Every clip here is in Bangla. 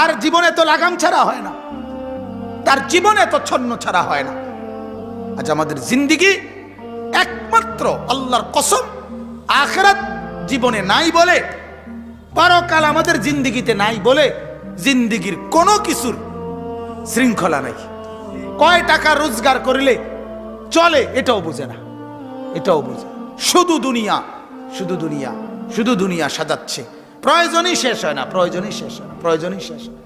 তার জীবনে তো লাগাম ছাড়া হয় না। তার জীবনে তো ছন্ন ছাড়া হয় না। আজ আমাদের জিন্দিগি একমাত্র আল্লাহর কসম, আখরাত জীবনে নাই বলে, পরকাল আমাদের জিন্দিগিতে নাই বলে জিন্দিগির কোনো কিছুর শৃঙ্খলা নাই। কয় টাকা রোজগার করিলে চলে এটাও বোঝে না, এটাও বোঝে শুধু দুনিয়া শুধু দুনিয়া শুধু দুনিয়া সাজাচ্ছে। প্রয়োজনই শেষ হয় না, প্রয়োজনই শেষ হয় প্রয়োজনই শেষ হয়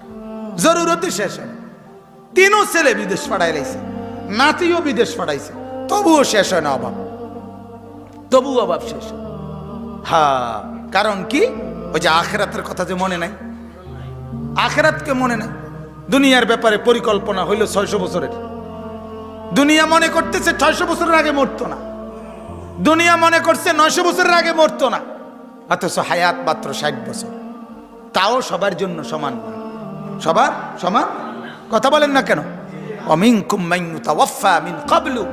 জরুরতই শেষ হয় তিনও ছেলে বিদেশ পাঠাই লাইছে নাতিও বিদেশ পাঠাইছে, তবুও শেষ হয় না অভাব। তবুও অভাব শেষ হয় না। হ্যাঁ কারণ কি? ওই যে আখেরাতের কথা যে মনে নাই? আখেরাতকে মনে নাই? দুনিয়ার ব্যাপারে পরিকল্পনা হইল ছয়শো বছরের। দুনিয়া মনে করতেছে ছয়শো বছরের আগে মরতো না। দুনিয়া মনে করছে নয়শো বছরের আগে মরতো না। অথচ হায়াত মাত্র ষাট বছর। তাও সবার জন্য সমান। সবার সমান? কথা বলেন না কেন? অমিন কুম্মাইনুতাওয়াফা মিন কাবলু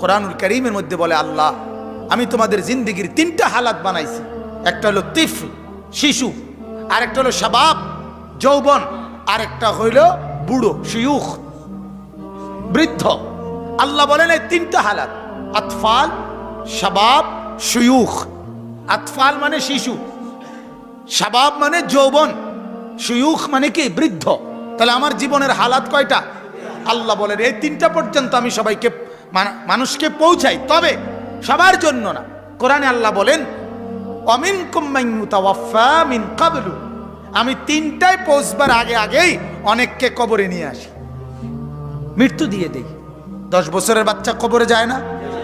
কোরআনুল করিমের মধ্যে বলে আল্লাহ, আমি তোমাদের জিন্দগির তিনটা হালাত বানাইছি। একটা হলো তিফ শিশু, আরেকটা হলো শাবাব, যৌবন, আরেকটা হইল বুড়ো, শিয়ুখ, বৃদ্ধ। আল্লাহ বলেন এই তিনটা হালাত, আতফাল, শাবাব সুয়ুখ আতফাল মানে শিশু, শাবাব মানে যৌবন, সুয়ুখ মানে কি? বৃদ্ধ। তাহলে আমার জীবনের হালাত কয়টা? আল্লাহ বলেন, এই তিনটা পর্যন্ত আমি সবাইকে মানুষকে পৌঁছাই। তবে সবার জন্য না, কোরআনে আল্লাহ বলেন অমিন মিন কাবলু আমি তিনটায় পৌঁছবার আগে আগেই অনেককে কবরে নিয়ে আসি। মৃত্যু দিয়ে দেই। দশ বছরের বাচ্চা কবরে যায় না,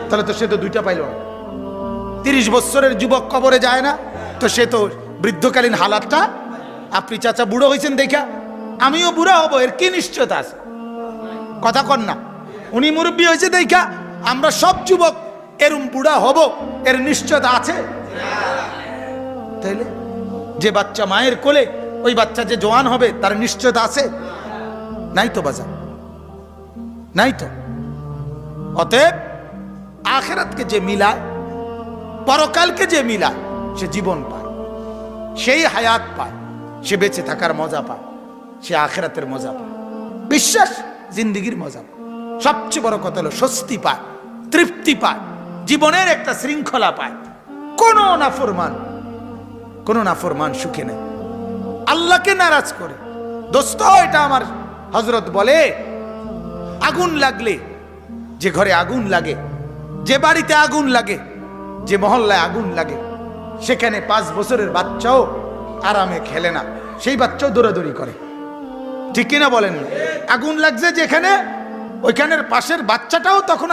তাহলে তো সে তো দুইটা পাইল না। তিরিশ বছরের যুবক কবরে যায় না। তো সে তো বৃদ্ধকালীন হালাতটা। আপনি চাচা বুড়ো হয়েছেন দেখা। আমিও বুড়া হব, এর কি নিশ্চয়তা আছে? কথা কন না। উনি মুরব্বী হয়েছে দেখা। আমরা সব যুবক এরম বুড়া হব, এর নিশ্চয়তা আছে? তাইলে যে বাচ্চা মায়ের কোলে, ওই বাচ্চা যে জোয়ান হবে, তার নিশ্চয়তা আছে? নাই তো বাজার। নাই তো। অতএব আখেরাতকে যে মিলায় পরকালকে যে মিলায় সে জীবন পায়। সেই হায়াত পায়, সে বেঁচে থাকার মজা পায়, সে আখেরাতের মজা পায়। বিশ্বাস, জিন্দিগির মজা পায়। সবচেয়ে বড় কথা হলো, স্বস্তি পায়, তৃপ্তি পায়, জীবনের একটা শৃঙ্খলা পায়। কোনো নাফরমান কোনো নাফরমান সুখে নেই। আল্লাহকে নারাজ করে। দোস্ত, এটা আমার হজরত বলে, আগুন লাগলে, যে ঘরে আগুন লাগে, যে বাড়িতে আগুন লাগে যে মহল্লায় আগুন লাগে, সেখানে পাঁচ বছরের বাচ্চাও আরামে খেলে না, সেই বাচ্চাও দৌড়াদৌড়ি করে। ঠিক কিনা বলেন আগুন লাগছে যেখানে, ওইখানের পাশের বাচ্চাটাও তখন